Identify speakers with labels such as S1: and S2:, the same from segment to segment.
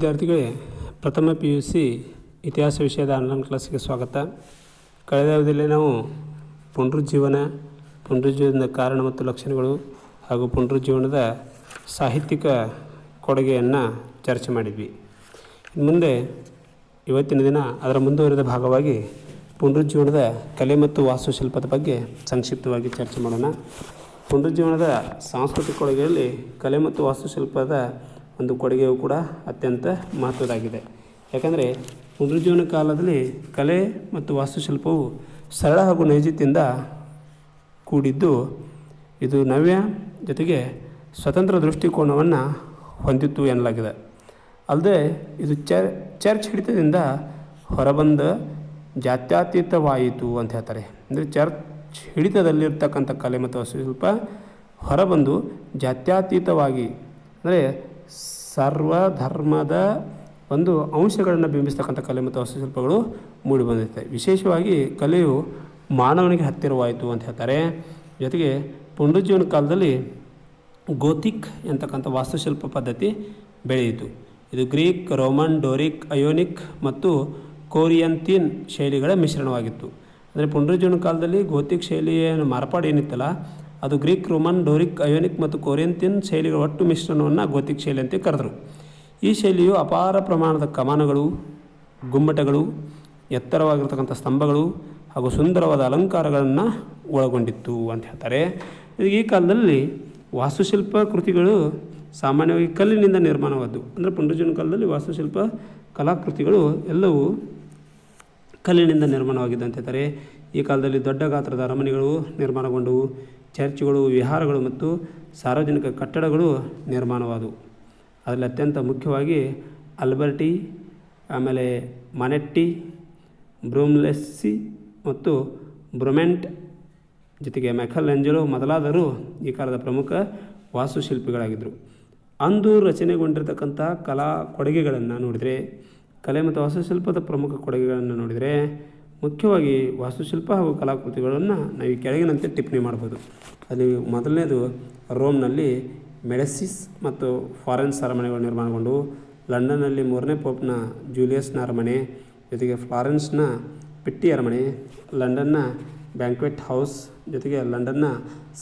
S1: ವಿದ್ಯಾರ್ಥಿಗಳೇ, ಪ್ರಥಮ P U C ಇತಿಹಾಸ ವಿಷಯದ ಆನ್ಲೈನ್ ಕ್ಲಾಸಿಗೆ ಸ್ವಾಗತ. ಕಳೆದ ಅವಧಿಯಲ್ಲಿ ನಾವು ಪುನರುಜ್ಜೀವನ, ಪುನರುಜ್ಜೀವನದ ಕಾರಣ ಮತ್ತು ಲಕ್ಷಣಗಳು ಹಾಗೂ ಪುನರುಜ್ಜೀವನದ ಸಾಹಿತ್ಯಿಕ ಕೊಡುಗೆಯನ್ನು ಚರ್ಚೆ ಮಾಡಿದ್ವಿ. ಮುಂದೆ ಇವತ್ತಿನ ದಿನ ಅದರ ಮುಂದುವರಿದ ಭಾಗವಾಗಿ ಪುನರುಜ್ಜೀವನದ ಕಲೆ ಮತ್ತು ವಾಸ್ತುಶಿಲ್ಪದ ಬಗ್ಗೆ ಸಂಕ್ಷಿಪ್ತವಾಗಿ ಚರ್ಚೆ ಮಾಡೋಣ. ಪುನರುಜ್ಜೀವನದ ಸಾಂಸ್ಕೃತಿಕ ಕೊಡುಗೆಯಲ್ಲಿ ಕಲೆ ಮತ್ತು ವಾಸ್ತುಶಿಲ್ಪದ ಒಂದು ಕೊಡುಗೆಯು ಕೂಡ ಅತ್ಯಂತ ಮಹತ್ವದಾಗಿದೆ ಯಾಕಂದರೆ ಪುನರುಜ್ಜೀವನ ಕಾಲದಲ್ಲಿ ಕಲೆ ಮತ್ತು ವಾಸ್ತುಶಿಲ್ಪವು ಸರಳ ಹಾಗೂ ನೈಜತೆಯಿಂದ ಕೂಡಿದ್ದು ಇದು ನವ್ಯ ಜೊತೆಗೆ ಸ್ವತಂತ್ರ ದೃಷ್ಟಿಕೋನವನ್ನು ಹೊಂದಿತ್ತು ಎನ್ನಲಾಗಿದೆ. ಅಲ್ಲದೆ ಇದು ಚರ್, ಚರ್ಚ್ ಹಿಡಿತದಿಂದ ಹೊರಬಂದ ಜಾತ್ಯತೀತವಾಯಿತು ಅಂತ ಹೇಳ್ತಾರೆ. ಅಂದರೆ ಚರ್ಚ್ ಹಿಡಿತದಲ್ಲಿರ್ತಕ್ಕಂಥ ಕಲೆ ಮತ್ತು ವಾಸ್ತುಶಿಲ್ಪ ಹೊರಬಂದು ಜಾತ್ಯತೀತವಾಗಿ, ಅಂದರೆ ಸರ್ವಧರ್ಮದ ಒಂದು ಅಂಶಗಳನ್ನು ಬಿಂಬಿಸ್ತಕ್ಕಂಥ ಕಲೆ ಮತ್ತು ವಾಸ್ತುಶಿಲ್ಪಗಳು ಮೂಡಿಬಂದಿರ್ತವೆ ವಿಶೇಷವಾಗಿ ಕಲೆಯು ಮಾನವನಿಗೆ ಹತ್ತಿರವಾಯಿತು ಅಂತ ಹೇಳ್ತಾರೆ. ಜೊತೆಗೆ ಪುನರುಜ್ಜೀವನ ಕಾಲದಲ್ಲಿ ಗೋತಿಕ್ ಎಂತಕ್ಕಂಥ ವಾಸ್ತುಶಿಲ್ಪ ಪದ್ಧತಿ ಬೆಳೆಯಿತು. ಇದು ಗ್ರೀಕ್, ರೋಮನ್, ಡೋರಿಕ್, ಅಯೋನಿಕ್ ಮತ್ತು ಕೋರಿಯಂತಿನ್ ಶೈಲಿಗಳ ಮಿಶ್ರಣವಾಗಿತ್ತು. ಅಂದರೆ ಪುನರುಜ್ಜೀವನ ಕಾಲದಲ್ಲಿ ಗೋತಿಕ್ ಶೈಲಿಯ ಮಾರ್ಪಾಡು ಏನಿತ್ತಲ್ಲ ಅದು ಗ್ರೀಕ್, ರೋಮನ್, ಡೋರಿಕ್ ಅಯೋನಿಕ್ ಮತ್ತು ಕೊರಿಯಂತಿಯನ್ ಶೈಲಿಗಳ ಒಟ್ಟು ಮಿಶ್ರಣವನ್ನು ಗೋತಿಕ್ ಶೈಲಿ ಅಂತ ಕರೆದರು. ಈ ಶೈಲಿಯು ಅಪಾರ ಪ್ರಮಾಣದ ಕಮಾನಗಳು, ಗುಮ್ಮಟಗಳು, ಎತ್ತರವಾಗಿರ್ತಕ್ಕಂಥ ಸ್ತಂಭಗಳು ಹಾಗೂ ಸುಂದರವಾದ ಅಲಂಕಾರಗಳನ್ನು ಒಳಗೊಂಡಿತ್ತು ಅಂತ ಹೇಳ್ತಾರೆ. ಈ ಕಾಲದಲ್ಲಿ ವಾಸ್ತುಶಿಲ್ಪ ಕೃತಿಗಳು ಸಾಮಾನ್ಯವಾಗಿ ಕಲ್ಲಿನಿಂದ ನಿರ್ಮಾಣವಾದವು ಅಂದರೆ ಪುಂಡಜನ ಕಾಲದಲ್ಲಿ ವಾಸ್ತುಶಿಲ್ಪ ಕಲಾಕೃತಿಗಳು ಎಲ್ಲವೂ ಕಲ್ಲಿನಿಂದ ನಿರ್ಮಾಣವಾಗಿದ್ದು ಅಂತ ಹೇಳ್ತಾರೆ. ಈ ಕಾಲದಲ್ಲಿ ದೊಡ್ಡ ಗಾತ್ರದ ಅರಮನೆಗಳು ನಿರ್ಮಾಣಗೊಂಡವು. ಚರ್ಚ್ಗಳು, ವಿಹಾರಗಳು ಮತ್ತು ಸಾರ್ವಜನಿಕ ಕಟ್ಟಡಗಳು ನಿರ್ಮಾಣವಾದವು. ಅದರಲ್ಲಿ ಅತ್ಯಂತ ಮುಖ್ಯವಾಗಿ ಅಲ್ಬರ್ಟಿ ಆಮೇಲೆ ಮನೆಟ್ಟಿ, ಬ್ರೂಮ್ಲೆಸ್ಸಿ ಮತ್ತು ಬ್ರೊಮೆಂಟ್ ಜೊತೆಗೆ ಮೆಖಲ್ ಎಂಜಲೋ ಮೊದಲಾದರು ಈ ಕಾಲದ ಪ್ರಮುಖ ವಾಸ್ತುಶಿಲ್ಪಿಗಳಾಗಿದ್ದರು. ಅಂದು ರಚನೆಗೊಂಡಿರತಕ್ಕಂಥ ಕಲಾ ಕೊಡುಗೆಗಳನ್ನು ನೋಡಿದರೆ, ಕಲೆ ಮತ್ತು ವಾಸ್ತುಶಿಲ್ಪದ ಪ್ರಮುಖ ಕೊಡುಗೆಗಳನ್ನು ನೋಡಿದರೆ ಮುಖ್ಯವಾಗಿ ವಾಸ್ತುಶಿಲ್ಪ ಹಾಗೂ ಕಲಾಕೃತಿಗಳನ್ನು ನಾವು ಈ ಕೆಳಗಿನಂತೆ ಟಿಪ್ಪಣಿ ಮಾಡ್ಬೋದು. ಅಲ್ಲಿ ಮೊದಲನೇದು ರೋಮ್ನಲ್ಲಿ ಮೆಡಸಿಸ್ ಮತ್ತು ಫಾರೆನ್ಸ್ ಅರಮನೆಗಳು ನಿರ್ಮಾಣಗೊಂಡವು ಲಂಡನ್ನಲ್ಲಿ ಮೂರನೇ ಪೋಪ್ನ ಜೂಲಿಯಸ್ನ ಅರಮನೆ, ಜೊತೆಗೆ ಫ್ಲಾರೆನ್ಸ್ನ ಪಿಟ್ಟಿ ಅರಮನೆ, ಲಂಡನ್ನ ಬ್ಯಾಂಕ್ವೆಟ್ ಹೌಸ್, ಜೊತೆಗೆ ಲಂಡನ್ನ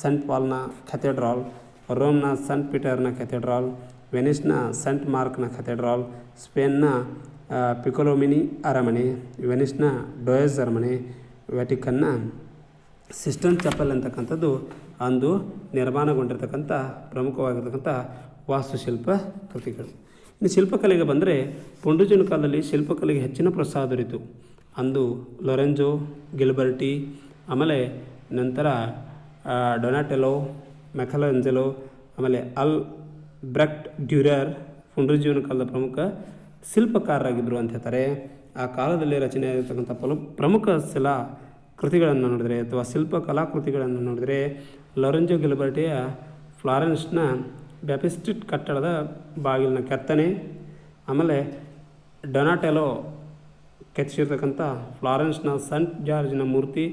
S1: ಸೆಂಟ್ ಪಾಲ್ನ ಕೆಥೆಡ್ರಾಲ್, ರೋಮ್ನ ಸೆಂಟ್ ಪೀಟರ್ನ ಕೆಥೆಡ್ರಾಲ್, ವೆನಿಸ್ನ ಸೆಂಟ್ ಮಾರ್ಕ್ನ ಕೆಥೆಡ್ರಾಲ್, ಸ್ಪೇನ್ನ ಪಿಕೊಲೋಮಿನಿ ಅರಮನೆ, ವೆನಿಸ್ನ ಡೊಯಸ್ ಅರಮನೆ, ವ್ಯಾಟಿಕನ್ನ ಸಿಸ್ಟನ್ ಚಪಲ್ ಅಂತಕ್ಕಂಥದ್ದು ಅಂದು ನಿರ್ಮಾಣಗೊಂಡಿರ್ತಕ್ಕಂಥ ಪ್ರಮುಖವಾಗಿರ್ತಕ್ಕಂಥ ವಾಸ್ತುಶಿಲ್ಪ ಕೃತಿಗಳು. ಇನ್ನು ಶಿಲ್ಪಕಲೆಗೆ ಬಂದರೆ ಪುಂಡುಜಿನ ಕಾಲದಲ್ಲಿ ಶಿಲ್ಪಕಲೆಗೆ ಹೆಚ್ಚಿನ ಪ್ರೋತ್ಸಾಹ ದೊರೆಯಿತು ಅಂದು ಲೊರೆಂಜೋ, ಗಿಲ್ಬರ್ಟಿ, ಆಮೇಲೆ ನಂತರ ಡೊನಾಟೆಲೋ, ಮೆಕಲಂಜೆಲೋ, ಆಮೇಲೆ ಅಲ್ ಬ್ರೆಕ್ಟ್ ಡ್ಯೂರರ್, ಪುಂಡುಜೀವನ ಕಾಲದ ಪ್ರಮುಖ ಶಿಲ್ಪಕಾರರಾಗಿದ್ದರು ಅಂತ ಹೇಳ್ತಾರೆ. ಆ ಕಾಲದಲ್ಲಿ ರಚನೆ ಆಗಿರ್ತಕ್ಕಂಥ ಪಲು ಪ್ರಮುಖ ಶಿಲಾ ಕೃತಿಗಳನ್ನು ನೋಡಿದರೆ ಅಥವಾ ಶಿಲ್ಪ ಕಲಾಕೃತಿಗಳನ್ನು ನೋಡಿದರೆ ಲೊರೆಂಜೋ ಗಿಲ್ಬರ್ಟಿಯ ಫ್ಲಾರೆನ್ಸ್ನ ಬ್ಯಾಪಿಸ್ಟಿಟ್ ಕಟ್ಟಡದ ಬಾಗಿಲಿನ ಕೆತ್ತನೆ, ಆಮೇಲೆ ಡೊನಾಟೆಲೋ ಕೆತ್ತಿಸಿರ್ತಕ್ಕಂಥ ಫ್ಲಾರೆನ್ಸ್ನ ಸಂಟ್ ಜಾರ್ಜ್ನ ಮೂರ್ತಿ,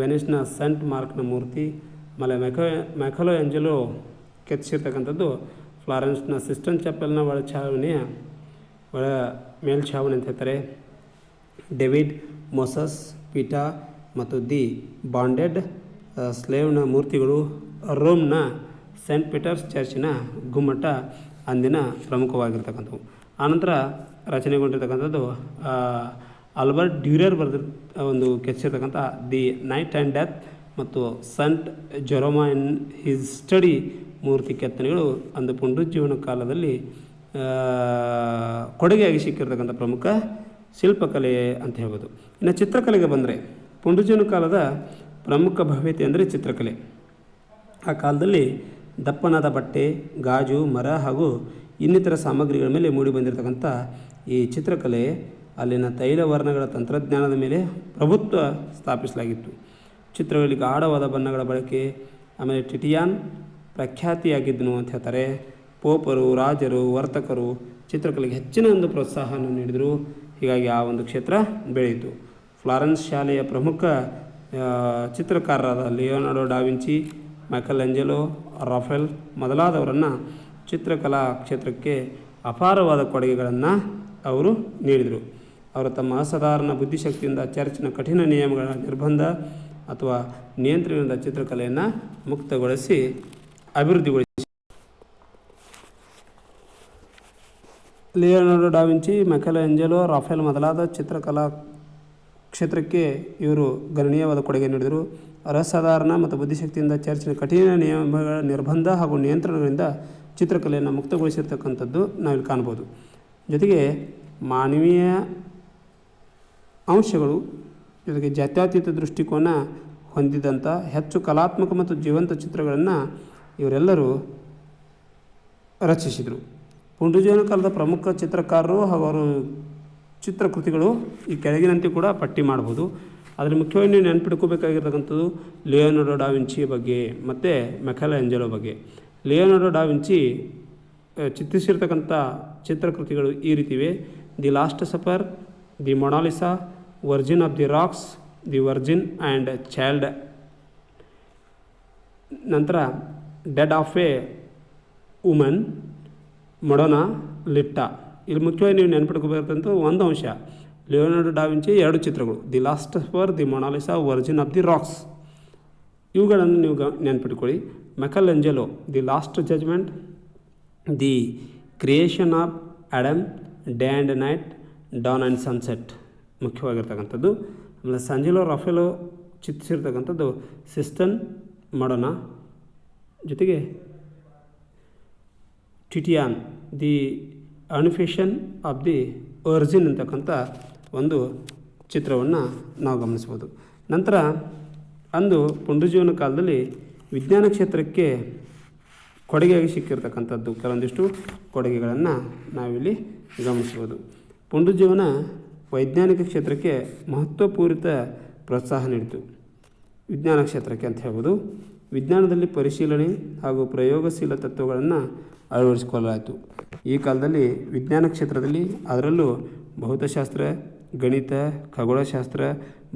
S1: ವೆನಿಸ್ನ ಸಂಟ್ ಮಾರ್ಕ್ನ ಮೂರ್ತಿ, ಆಮೇಲೆ ಮೆಕೋ ಮೆಕಲೋ ಎಂಜಲೋ ಕೆತ್ತಿಸಿರ್ತಕ್ಕಂಥದ್ದು ಫ್ಲಾರೆನ್ಸ್ನ ಸಿಸ್ಟನ್ ಚಪ್ಪಲ್ನ ಒಳಛಾವಣೆಯ ಒಳ ಮೇಲ್ಛಾವಣಿ ಅಂತ ಹೇಳ್ತಾರೆ. ಡೇವಿಡ್, ಮೊಸಸ್, ಪೀಟಾ ಮತ್ತು ದಿ ಬಾಂಡೆಡ್ ಸ್ಲೇವ್ನ ಮೂರ್ತಿಗಳು ರೋಮ್ನ ಸೇಂಟ್ ಪೀಟರ್ಸ್ ಚರ್ಚಿನ ಗುಮ್ಮಟ ಅಂದಿನ ಪ್ರಮುಖವಾಗಿರ್ತಕ್ಕಂಥವು. ಆನಂತರ ರಚನೆಗೊಂಡಿರ್ತಕ್ಕಂಥದ್ದು ಆಲ್ಬರ್ಟ್ ಡ್ಯೂರರ್ ಬರೆದ, ಒಂದು ಕೆತ್ತಿಸಿರ್ತಕ್ಕಂಥ ದಿ ನೈಟ್ ಆ್ಯಂಡ್ ಡೆತ್ ಮತ್ತು ಸಂಟ್ ಜೊರೋಮಾ ಇನ್ ಹಿಸ್ ಸ್ಟಡಿ ಮೂರ್ತಿ ಕೆತ್ತನೆಗಳು ಅಂದು ಪುನರುಜ್ಜೀವನ ಕಾಲದಲ್ಲಿ ಕೊಡುಗೆಯಾಗಿ ಸಿಕ್ಕಿರ್ತಕ್ಕಂಥ ಪ್ರಮುಖ ಶಿಲ್ಪಕಲೆ ಅಂತ ಹೇಳ್ಬೋದು. ಇನ್ನು ಚಿತ್ರಕಲೆಗೆ ಬಂದರೆ ಪುಂಡುಜನ ಕಾಲದ ಪ್ರಮುಖ ಭವ್ಯತೆ ಅಂದರೆ ಚಿತ್ರಕಲೆ. ಆ ಕಾಲದಲ್ಲಿ ದಪ್ಪನಾದ ಬಟ್ಟೆ, ಗಾಜು, ಮರ ಹಾಗೂ ಇನ್ನಿತರ ಸಾಮಗ್ರಿಗಳ ಮೇಲೆ ಮೂಡಿ ಬಂದಿರತಕ್ಕಂಥ ಈ ಚಿತ್ರಕಲೆ ಅಲ್ಲಿನ ತೈಲ ವರ್ಣಗಳ ತಂತ್ರಜ್ಞಾನದ ಮೇಲೆ ಪ್ರಭುತ್ವ ಸ್ಥಾಪಿಸಲಾಗಿತ್ತು. ಚಿತ್ರಗಳಿಗೆ ಗಾಢವಾದ ಬಣ್ಣಗಳ ಬಳಕೆ, ಆಮೇಲೆ ಟಿಟಿಯಾನ್ ಪ್ರಖ್ಯಾತಿಯಾಗಿದ್ದನು ಅಂತ ಹೇಳ್ತಾರೆ. ಪೋಪರು, ರಾಜರು, ವರ್ತಕರು ಚಿತ್ರಕಲೆಗೆ ಹೆಚ್ಚಿನ ಒಂದು ಪ್ರೋತ್ಸಾಹವನ್ನು ನೀಡಿದರು. ಹೀಗಾಗಿ ಆ ಒಂದು ಕ್ಷೇತ್ರ ಬೆಳೆಯಿತು. ಫ್ಲಾರೆನ್ಸ್ ಶಾಲೆಯ ಪ್ರಮುಖ ಚಿತ್ರಕಾರರಾದ Leonardo da Vinci Michelangelo Raphael ಮೊದಲಾದವರನ್ನು ಚಿತ್ರಕಲಾ ಕ್ಷೇತ್ರಕ್ಕೆ ಅಪಾರವಾದ ಕೊಡುಗೆಗಳನ್ನು ಅವರು ನೀಡಿದರು. ಅವರು ತಮ್ಮ ಅಸಾಧಾರಣ ಬುದ್ಧಿಶಕ್ತಿಯಿಂದ ಚರ್ಚಿನ ಕಠಿಣ ನಿಯಮಗಳ ನಿರ್ಬಂಧ ಅಥವಾ ನಿಯಂತ್ರಣದ ಚಿತ್ರಕಲೆಯನ್ನು ಮುಕ್ತಗೊಳಿಸಿ ಅಭಿವೃದ್ಧಿಗೊಳಿಸಿ ಲಿಯೋನಾರ್ಡೋ ಡಾವಿಂಚಿ ಮೆಕಲ ಎಂಜಲೋ ರಾಫೆಲ್ ಮೊದಲಾದ ಚಿತ್ರಕಲಾ ಕ್ಷೇತ್ರಕ್ಕೆ ಇವರು ಗಣನೀಯವಾದ ಕೊಡುಗೆ ನೀಡಿದರು. ಅಸಾಧಾರಣ ಮತ್ತು ಬುದ್ಧಿಶಕ್ತಿಯಿಂದ ಚರ್ಚಿನ ಕಠಿಣ ನಿಯಮಗಳ ನಿರ್ಬಂಧ ಹಾಗೂ ನಿಯಂತ್ರಣಗಳಿಂದ ಚಿತ್ರಕಲೆಯನ್ನು ಮುಕ್ತಗೊಳಿಸಿರ್ತಕ್ಕಂಥದ್ದು ನಾವಿಲ್ಲಿ ಕಾಣ್ಬೋದು ಜೊತೆಗೆ ಮಾನವೀಯ ಅಂಶಗಳು, ಜೊತೆಗೆ ಜಾತ್ಯತೀತ ದೃಷ್ಟಿಕೋನ ಹೊಂದಿದಂಥ ಹೆಚ್ಚು ಕಲಾತ್ಮಕ ಮತ್ತು ಜೀವಂತ ಚಿತ್ರಗಳನ್ನು ಇವರೆಲ್ಲರೂ ರಚಿಸಿದರು. ಪುಂಡುಜೀವನ ಕಾಲದ ಪ್ರಮುಖ ಚಿತ್ರಕಾರರು ಅವರು ಚಿತ್ರಕೃತಿಗಳು ಈ ಕೆಳಗಿನಂತೆ ಕೂಡ ಪಟ್ಟಿ ಮಾಡ್ಬೋದು. ಅದರಲ್ಲಿ ಮುಖ್ಯವಾಗಿ ನೀವು ನೆನ್ಪಿಟ್ಕೋಬೇಕಾಗಿರ್ತಕ್ಕಂಥದ್ದು ಲಿಯೋನಾರ್ಡೋ ಡಾವಿಂಚಿ ಬಗ್ಗೆ, ಮತ್ತು ಮೆಖಲ ಎಂಜಲೋ ಬಗ್ಗೆ. ಲಿಯೋನಾರ್ಡೋ ಡಾವಿಂಚಿ ಚಿತ್ರಿಸಿರ್ತಕ್ಕಂಥ ಚಿತ್ರಕೃತಿಗಳು ಈ ರೀತಿವೆ. The last supper, the Mona Lisa, virgin of the rocks, the virgin and child. ನಂತರ head of a woman Madonna Litta ಇಲ್ಲಿ ಮುಖ್ಯವಾಗಿ ನೀವು ನೆನ್ಪಿಟ್ಕೋಬೇಕಂತ ಒಂದು ಅಂಶ. ಲಿಯೋನಾರ್ಡೋ ಡಾವಿಂಚಿ ಎರಡು ಚಿತ್ರಗಳು. The last supper the Mona Lisa virgin of the rocks. ಇವುಗಳನ್ನು ನೀವು ಗ ನೆನ್ಪಿಟ್ಕೊಳ್ಳಿ. Michelangelo the last judgement, the creation of Adam day and night, dawn and sunset. ಮುಖ್ಯವಾಗಿರ್ತಕ್ಕಂಥದ್ದು. ಆಮೇಲೆ ಸಂಜಿಲೋ ರಫೆಲೋ ಚಿತ್ರಿಸಿರ್ತಕ್ಕಂಥದ್ದು. Sistine Madonna. ಜೊತೆಗೆ Titian the assumption of the virgin ಅಂತಕ್ಕಂಥ ಒಂದು ಚಿತ್ರವನ್ನು ನಾವು ಗಮನಿಸ್ಬೋದು ನಂತರ ಅಂದು ಪುಂಡಜೀವನ ಕಾಲದಲ್ಲಿ ವಿಜ್ಞಾನ ಕ್ಷೇತ್ರಕ್ಕೆ ಕೊಡುಗೆಯಾಗಿ ಸಿಕ್ಕಿರ್ತಕ್ಕಂಥದ್ದು. ಕೆಲವೊಂದಿಷ್ಟು ಕೊಡುಗೆಗಳನ್ನು ನಾವಿಲ್ಲಿ ಗಮನಿಸ್ಬೋದು ಪುಂಡಜೀವನ ವೈಜ್ಞಾನಿಕ ಕ್ಷೇತ್ರಕ್ಕೆ ಮಹತ್ವಪೂರಿತ ಪ್ರೋತ್ಸಾಹ ನೀಡಿತು. ವಿಜ್ಞಾನ ಕ್ಷೇತ್ರಕ್ಕೆ ಅಂತ ಹೇಳ್ಬೋದು. ವಿಜ್ಞಾನದಲ್ಲಿ ಪರಿಶೀಲನೆ ಹಾಗೂ ಪ್ರಯೋಗಶೀಲ ತತ್ವಗಳನ್ನು ಅಳವಡಿಸಿಕೊಳ್ಳಲಾಯಿತು. ಈ ಕಾಲದಲ್ಲಿ ವಿಜ್ಞಾನ ಕ್ಷೇತ್ರದಲ್ಲಿ ಅದರಲ್ಲೂ ಭೌತಶಾಸ್ತ್ರ, ಗಣಿತ, ಖಗೋಳಶಾಸ್ತ್ರ,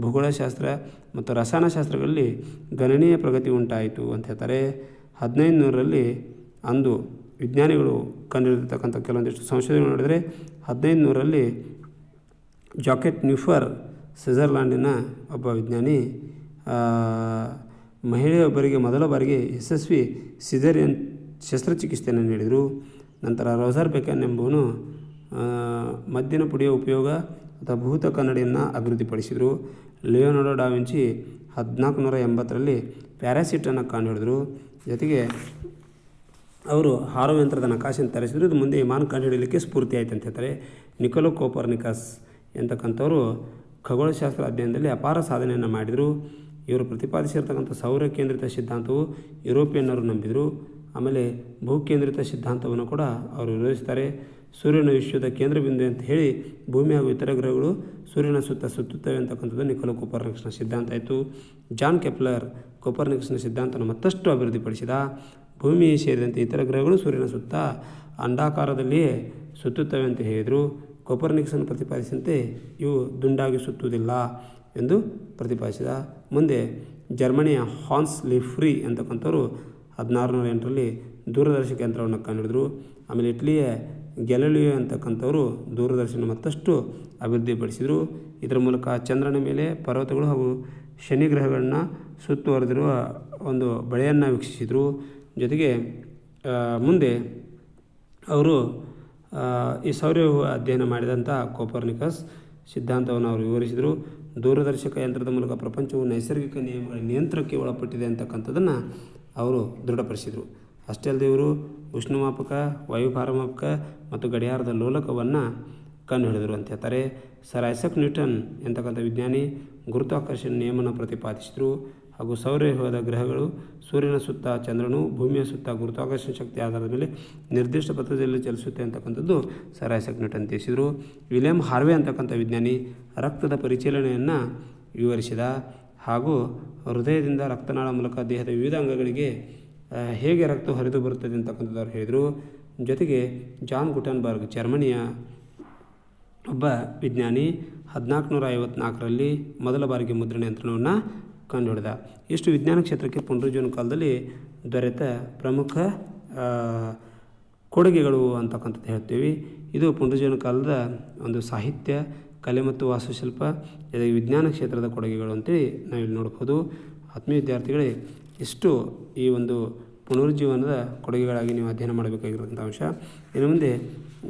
S1: ಭೂಗೋಳಶಾಸ್ತ್ರ ಮತ್ತು ರಸಾಯನಶಾಸ್ತ್ರಗಳಲ್ಲಿ ಗಣನೀಯ ಪ್ರಗತಿ ಉಂಟಾಯಿತು ಅಂತ ಹೇಳ್ತಾರೆ. ಹದಿನೈದು ನೂರರಲ್ಲಿ ಅಂದು ವಿಜ್ಞಾನಿಗಳು ಕಂಡುಹಿಡಿದಿರ್ತಕ್ಕಂಥ ಕೆಲವೊಂದಿಷ್ಟು ಸಂಶೋಧನೆಗಳು ನೋಡಿದರೆ ಹದಿನೈದು ನೂರಲ್ಲಿ ಜಾಕೆಟ್ ನ್ಯೂಫರ್ ಸ್ವಿಟ್ಜರ್ಲ್ಯಾಂಡಿನ ಒಬ್ಬ ವಿಜ್ಞಾನಿ ಮಹಿಳೆಯೊಬ್ಬರಿಗೆ ಮೊದಲ ಬಾರಿಗೆ ಯಶಸ್ವಿ ಸಿಜರಿಯನ್ ಶಸ್ತ್ರಚಿಕಿತ್ಸೆಯನ್ನು ನೀಡಿದರು. ನಂತರ ರೋಸರ್ ಬೆಕನ್ ಎಂಬುವನು ಮದ್ದಿನ ಪುಡಿಯ ಉಪಯೋಗ ಅಥವಾ ಭೂತ ಕನ್ನಡಿಯನ್ನು ಅಭಿವೃದ್ಧಿಪಡಿಸಿದರು. ಲಿಯೋನಾರ್ಡೋ ಡಾವಿಂಚಿ ಹದಿನಾಲ್ಕು ನೂರ ಎಂಬತ್ತರಲ್ಲಿ ಪ್ಯಾರಾಸಿಟನ್ನು ಕಂಡುಹಿಡಿದರು. ಜೊತೆಗೆ ಅವರು ಹಾರುವ ಯಂತ್ರದ ನಕಾಶೆಯನ್ನು ತರಿಸಿದ್ರು. ಇದು ಮುಂದೆ ವಿಮಾನ ಕಂಡುಹಿಡಿಯಲಿಕ್ಕೆ ಸ್ಫೂರ್ತಿ ಆಯ್ತು ಅಂತ ಹೇಳ್ತಾರೆ. ನಿಕೋಲೋ ಕೋಪರ್ನಿಕಸ್ ಎಂತಕ್ಕಂಥವರು ಖಗೋಳಶಾಸ್ತ್ರ ಅಧ್ಯಯನದಲ್ಲಿ ಅಪಾರ ಸಾಧನೆಯನ್ನು ಮಾಡಿದರು. ಇವರು ಪ್ರತಿಪಾದಿಸಿರ್ತಕ್ಕಂಥ ಸೌರ ಕೇಂದ್ರಿತ ಸಿದ್ಧಾಂತವು ಯುರೋಪಿಯನ್ನರು ನಂಬಿದರು. ಆಮೇಲೆ ಭೂಕೇಂದ್ರಿತ ಸಿದ್ಧಾಂತವನ್ನು ಕೂಡ ಅವರು ವಿರೋಧಿಸ್ತಾರೆ. ಸೂರ್ಯನ ವಿಶ್ವದ ಕೇಂದ್ರ ಬಿಂದು ಅಂತ ಹೇಳಿ ಭೂಮಿ ಹಾಗೂ ಇತರ ಗ್ರಹಗಳು ಸೂರ್ಯನ ಸುತ್ತ ಸುತ್ತುತ್ತವೆ ಅಂತಕ್ಕಂಥದ್ದು ನಿಖಲ ಕೋಪರ್ನಿಕ್ಸ್ನ ಸಿದ್ಧಾಂತ ಆಯಿತು. ಜಾನ್ ಕೆಪ್ಲರ್ ಕೊಪರ್ನಿಕ್ಸ್ನ ಸಿದ್ಧಾಂತವನ್ನು ಮತ್ತಷ್ಟು ಅಭಿವೃದ್ಧಿಪಡಿಸಿದ. ಭೂಮಿ ಸೇರಿದಂತೆ ಇತರ ಗ್ರಹಗಳು ಸೂರ್ಯನ ಸುತ್ತ ಅಂಡಾಕಾರದಲ್ಲಿಯೇ ಸುತ್ತುತ್ತವೆ ಅಂತ ಹೇಳಿದರು. ಕೋಪರ್ನಿಕ್ಸನ್ನು ಪ್ರತಿಪಾದಿಸಿದಂತೆ ಇವು ದುಂಡಾಗಿ ಸುತ್ತುವುದಿಲ್ಲ. ಎಂದು ಪ್ರತಿಪಾದಿಸಿದ. ಮುಂದೆ ಜರ್ಮನಿಯ ಹಾನ್ಸ್ ಲಿಫ್ರಿ ಅಂತಕ್ಕಂಥವ್ರು ಹದಿನಾರು ನೂರ ಎಂಟರಲ್ಲಿ ದೂರದರ್ಶಕ ಯಂತ್ರವನ್ನು ಕಂಡುಹಿಡಿದರು. ಆಮೇಲೆ ಇಟ್ಲಿಯ ಗೆಲಲಿಯೋ ಅಂತಕ್ಕಂಥವರು ದೂರದರ್ಶನ ಮತ್ತಷ್ಟು ಅಭಿವೃದ್ಧಿಪಡಿಸಿದರು. ಇದರ ಮೂಲಕ ಚಂದ್ರನ ಮೇಲೆ ಪರ್ವತಗಳು ಹಾಗೂ ಶನಿ ಗ್ರಹಗಳನ್ನ ಸುತ್ತುವರೆದಿರುವ ಒಂದು ಬಳೆಯನ್ನು ವೀಕ್ಷಿಸಿದರು. ಜೊತೆಗೆ ಮುಂದೆ ಅವರು ಈ ಸೌರವ್ಯೂಹ ಅಧ್ಯಯನ ಮಾಡಿದಂಥ ಕೋಪರ್ನಿಕಸ್ ಸಿದ್ಧಾಂತವನ್ನು ಅವರು ವಿವರಿಸಿದರು. ದೂರದರ್ಶಕ ಯಂತ್ರದ ಮೂಲಕ ಪ್ರಪಂಚವು ನೈಸರ್ಗಿಕ ನಿಯಮಗಳ ನಿಯಂತ್ರಣಕ್ಕೆ ಒಳಪಟ್ಟಿದೆ ಅಂತಕ್ಕಂಥದ್ದನ್ನು ಅವರು ದೃಢಪಡಿಸಿದರು. ಅಷ್ಟೇ ಅಲ್ಲದೆ ಇವರು ಉಷ್ಣಮಾಪಕ, ವಾಯುಭಾರಮಾಪಕ ಮತ್ತು ಗಡಿಯಾರದ ಲೋಲಕವನ್ನು ಕಂಡುಹಿಡಿದರು ಅಂತ ಹೇಳ್ತಾರೆ. ಸರ್ ಐಸಕ್ ನ್ಯೂಟನ್ ಎಂತಕ್ಕಂಥ ವಿಜ್ಞಾನಿ ಗುರುತ್ವಾಕರ್ಷಣ ನಿಯಮನ ಪ್ರತಿಪಾದಿಸಿದರು. ಹಾಗೂ ಸೌರವ್ಯೂಹದ ಗ್ರಹಗಳು ಸೂರ್ಯನ ಸುತ್ತ, ಚಂದ್ರನು ಭೂಮಿಯ ಸುತ್ತ, ಗುರುತ್ವಾಕರ್ಷಣ ಶಕ್ತಿ ಆಧಾರದ ಮೇಲೆ ನಿರ್ದಿಷ್ಟ ಪಥದಲ್ಲಿ ಚಲಿಸುತ್ತೆ ಅಂತಕ್ಕಂಥದ್ದು ಸರ್ ಐಸಕ್ ನ್ಯೂಟನ್ ತಿಳಿಸಿದರು. ವಿಲಿಯಂ ಹಾರ್ವೆ ಅಂತಕ್ಕಂಥ ವಿಜ್ಞಾನಿ ರಕ್ತದ ಪರಿಚಲನೆಯನ್ನು ವಿವರಿಸಿದ ಹಾಗೂ ಹೃದಯದಿಂದ ರಕ್ತನಾಳ ಮೂಲಕ ದೇಹದ ವಿವಿಧ ಅಂಗಗಳಿಗೆ ಹೇಗೆ ರಕ್ತ ಹರಿದು ಬರುತ್ತದೆ ಅಂತಕ್ಕಂಥದ್ದು ಅವರು ಹೇಳಿದರು. ಜೊತೆಗೆ ಜಾನ್ ಗುಟನ್ಬರ್ಗ್, ಜರ್ಮನಿಯ ಒಬ್ಬ ವಿಜ್ಞಾನಿ ಹದಿನಾಲ್ಕು ನೂರ ಐವತ್ನಾಲ್ಕರಲ್ಲಿ ಮೊದಲ ಬಾರಿಗೆ ಮುದ್ರಣ ಯಂತ್ರವನ್ನು ಕಂಡುಹಿಡಿದ. ಇಷ್ಟು ವಿಜ್ಞಾನ ಕ್ಷೇತ್ರಕ್ಕೆ ಪುನರುಜ್ಜೀವನ ಕಾಲದಲ್ಲಿ ದೊರೆತ ಪ್ರಮುಖ ಕೊಡುಗೆಗಳು ಅಂತಕ್ಕಂಥದ್ದು ಹೇಳ್ತೀವಿ. ಇದು ಪುನರುಜ್ಜೀವನ ಕಾಲದ ಒಂದು ಸಾಹಿತ್ಯ, ಕಲೆ ಮತ್ತು ವಾಸ್ತುಶಿಲ್ಪ ಜೊತೆಗೆ ವಿಜ್ಞಾನ ಕ್ಷೇತ್ರದ ಕೊಡುಗೆಗಳು ಅಂತೇಳಿ ನಾವಿಲ್ಲಿ ನೋಡ್ಬೋದು. ಆತ್ಮೀಯ ವಿದ್ಯಾರ್ಥಿಗಳೇ, ಇಷ್ಟು ಈ ಒಂದು ಪುನರುಜ್ಜೀವನದ ಕೊಡುಗೆಗಳಾಗಿ ನೀವು ಅಧ್ಯಯನ ಮಾಡಬೇಕಾಗಿರುವಂಥ ಅಂಶ. ಇನ್ನು ಮುಂದೆ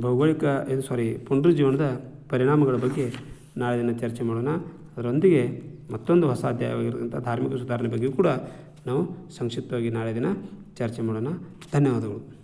S1: ಭೌಗೋಳಿಕ, ಇದು ಸಾರಿ ಪುನರುಜ್ಜೀವನದ ಪರಿಣಾಮಗಳ ಬಗ್ಗೆ ನಾಳೆ ದಿನ ಚರ್ಚೆ ಮಾಡೋಣ. ಅದರೊಂದಿಗೆ ಮತ್ತೊಂದು ಹೊಸ ಅಧ್ಯಾಯವಾಗಿರುವಂಥ ಧಾರ್ಮಿಕ ಸುಧಾರಣೆ ಬಗ್ಗೆಯೂ ಕೂಡ ನಾವು ಸಂಕ್ಷಿಪ್ತವಾಗಿ ನಾಳೆ ದಿನ ಚರ್ಚೆ ಮಾಡೋಣ. ಧನ್ಯವಾದಗಳು.